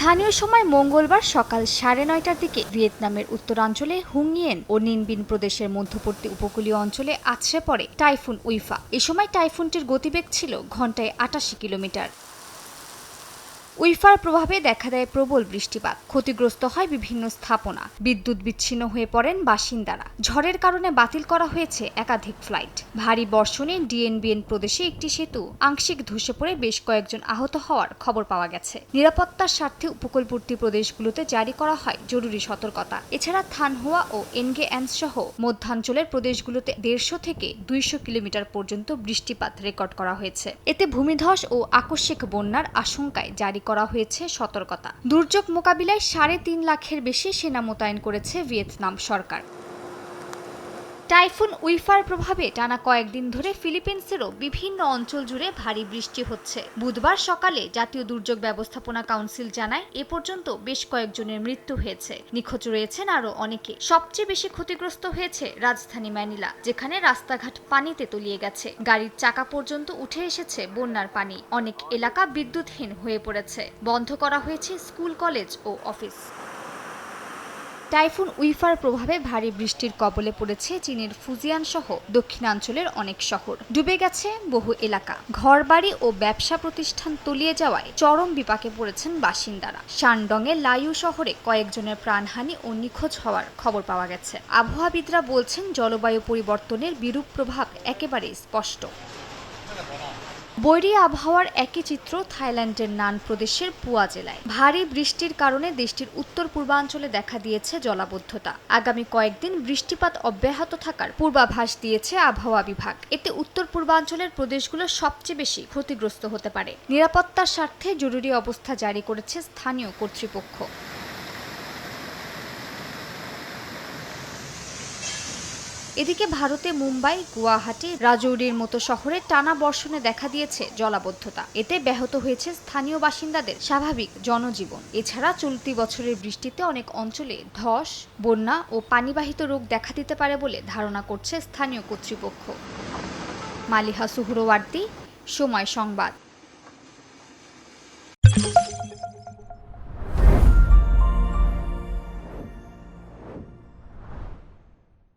স্থানীয় সময় মঙ্গলবার সকাল সাড়ে নয়টার দিকে ভিয়েতনামের উত্তরাঞ্চলে হুংইয়েন ও নিনবিন প্রদেশের মধ্যবর্তী উপকূলীয় অঞ্চলে আছড়ে পড়ে টাইফুন উইফা। এ সময় টাইফুনটির গতিবেগ ছিল ঘন্টায় আটাশি কিলোমিটার। উইফার প্রভাবে দেখা দেয় প্রবল বৃষ্টিপাত। ক্ষতিগ্রস্ত হয় বিভিন্ন স্থাপনা। বিদ্যুৎ বিচ্ছিন্ন হয়ে পড়েন বাসিন্দারা। ঝড়ের কারণে বাতিল করা হয়েছে একাধিক ফ্লাইট। ভারী বর্ষণে ডিএনবিএন প্রদেশে একটি সেতু আংশিক ধসে পড়ে বেশ কয়েকজন আহত হওয়ার খবর পাওয়া গেছে। নিরাপত্তার স্বার্থে উপকূলবর্তী প্রদেশগুলোতে জারি করা হয় জরুরি সতর্কতা। এছাড়া থানহুয়া ও এনগে সহ মধ্যাঞ্চলের প্রদেশগুলোতে দেড়শো থেকে দুইশো কিলোমিটার পর্যন্ত বৃষ্টিপাত রেকর্ড করা হয়েছে। এতে ভূমিধস ও আকস্মিক বন্যার আশঙ্কায় জারি করা হয়েছে সতর্কতা। দুর্যোগ মোকাবিলায় সাড়ে তিন লাখের বেশি সেনা মোতায়েন করেছে ভিয়েতনাম সরকার। টাইফুন উইফার প্রভাবে টানা কয়েকদিন ধরে ফিলিপিন্সেরও বিভিন্ন অঞ্চল জুড়ে ভারী বৃষ্টি হচ্ছে। বুধবার সকালে জাতীয় দুর্যোগ ব্যবস্থাপনা কাউন্সিল জানায়, এ পর্যন্ত বেশ কয়েকজনের মৃত্যু হয়েছে। নিখোঁজ রয়েছেন আরও অনেকে। সবচেয়ে বেশি ক্ষতিগ্রস্ত হয়েছে রাজধানী ম্যানিলা, যেখানে রাস্তাঘাট পানিতে তলিয়ে গেছে। গাড়ির চাকা পর্যন্ত উঠে এসেছে বন্যার পানি। অনেক এলাকা বিদ্যুৎহীন হয়ে পড়েছে। বন্ধ করা হয়েছে স্কুল, কলেজ ও অফিস। টাইফুন উইফার প্রভাবে ভারী বৃষ্টির কবলে পড়েছে চীনের ফুজিয়ান সহ দক্ষিণাঞ্চলের অনেক শহর। ডুবে গেছে বহু এলাকা। ঘরবাড়ি ও ব্যবসা প্রতিষ্ঠান তলিয়ে যাওয়ায় চরম বিপাকে পড়েছেন বাসিন্দারা। শানডংয়ে লাইউ শহরে কয়েকজনের প্রাণহানি ও নিখোঁজ হওয়ার খবর পাওয়া গেছে। আবহাওয়াবিদরা বলছেন, জলবায়ু পরিবর্তনের বিরূপ প্রভাব একেবারে স্পষ্ট। বৈরী আবহাওয়ার একই চিত্র থাইল্যান্ডের নান প্রদেশের পুয়া জেলায়। ভারী বৃষ্টির কারণে দেশটির উত্তর পূর্বাঞ্চলে দেখা দিয়েছে জলাবদ্ধতা। আগামী কয়েকদিন বৃষ্টিপাত অব্যাহত থাকার পূর্বাভাস দিয়েছে আবহাওয়া বিভাগ। এতে উত্তর পূর্বাঞ্চলের প্রদেশগুলো সবচেয়ে বেশি ক্ষতিগ্রস্ত হতে পারে। নিরাপত্তার স্বার্থে জরুরি অবস্থা জারি করেছে স্থানীয় কর্তৃপক্ষ। এদিকে ভারতে মুম্বাই, গুয়াহাটি, রাজৌরির মতো শহরে টানা বর্ষণে দেখা দিয়েছে জলাবদ্ধতা। এতে ব্যাহত হয়েছে স্থানীয় বাসিন্দাদের স্বাভাবিক জনজীবন। এছাড়া চলতি বছরের বৃষ্টিতে অনেক অঞ্চলে ধস, বন্যা ও পানিবাহিত রোগ দেখা দিতে পারে বলে ধারণা করছে স্থানীয় কর্তৃপক্ষ। মালিহা সুহরওয়ার্দী, সময় সংবাদ।